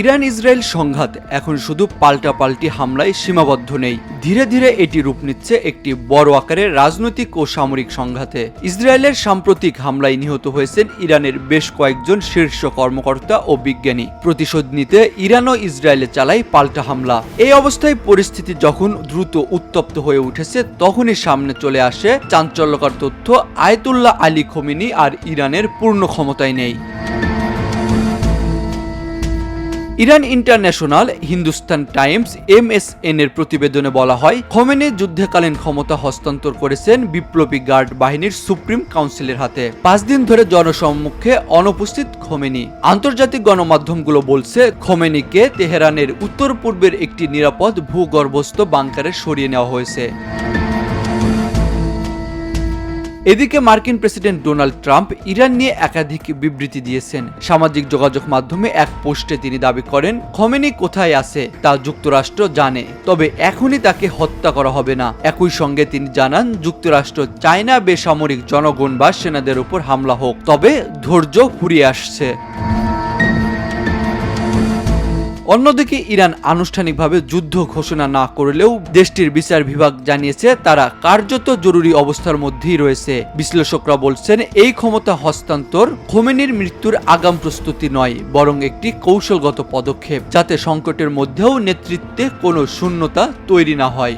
Iran Israel সংঘাত এখন শুধু পাল্টাপাল্টি হামলায় সীমাবদ্ধ নেই। ধীরে ধীরে এটি রূপ নিচ্ছে একটি বড় আকারের রাজনৈতিক ও সামরিক সংঘাতে। ইসরায়েলের সাম্প্রতিক হামলায় নিহত হয়েছেন ইরানের বেশ কয়েকজন শীর্ষ কর্মকর্তা ও বিজ্ঞানী। প্রতিশোধ নিতে ইরান ও ইসরায়েলে চালায় পাল্টা হামলা। এই অবস্থায় পরিস্থিতি যখন দ্রুত উত্তপ্ত হয়ে উঠেছে, তখনই সামনে চলে আসে চাঞ্চল্যকর তথ্য আয়তুল্লাহ আলী খোমিনি আর ইরানের পূর্ণ ক্ষমতায় নেই। Iran international Hindustan Times MSN এর প্রতিবেদনে বলা হয়, খোমেনি যুদ্ধকালীন ক্ষমতা হস্তান্তর করেছেন বিপ্লবী গার্ড বাহিনীর সুপ্রিম কাউন্সিলের হাতে। পাঁচ দিন ধরে জনসম্মুখে অনুপস্থিত খোমেনি। আন্তর্জাতিক গণমাধ্যমগুলো বলছে, খোমেনিকে তেহরানের উত্তর পূর্বের একটি নিরাপদ ভূগর্ভস্থ বাংকারে সরিয়ে নেওয়া হয়েছে। এদিকে মার্কিন প্রেসিডেন্ট ডোনাল্ড ট্রাম্প ইরান নিয়ে একাধিক বিবৃতি দিয়েছেন। সামাজিক যোগাযোগ মাধ্যমে এক পোস্টে তিনি দাবি করেন, খমেনি কোথায় আছে তা যুক্তরাষ্ট্র জানে, তবে এখনই তাকে হত্যা করা হবে না। একই সঙ্গে তিনি জানান, যুক্তরাষ্ট্র চায়না বেসামরিক জনগণ বা সেনাদের উপর হামলা হোক, তবে ধৈর্য ফুরিয়ে আসছে। অন্যদিকে ইরান আনুষ্ঠানিকভাবে যুদ্ধ ঘোষণা না করলেও দেশটির বিচার বিভাগ জানিয়েছে, তারা কার্যত জরুরি অবস্থার মধ্যেই রয়েছে। বিশ্লেষকরা বলছেন, এই ক্ষমতা হস্তান্তর খোমেনির মৃত্যুর আগাম প্রস্তুতি নয়, বরং একটি কৌশলগত পদক্ষেপ, যাতে সংকটের মধ্যেও নেতৃত্বে কোনো শূন্যতা তৈরি না হয়।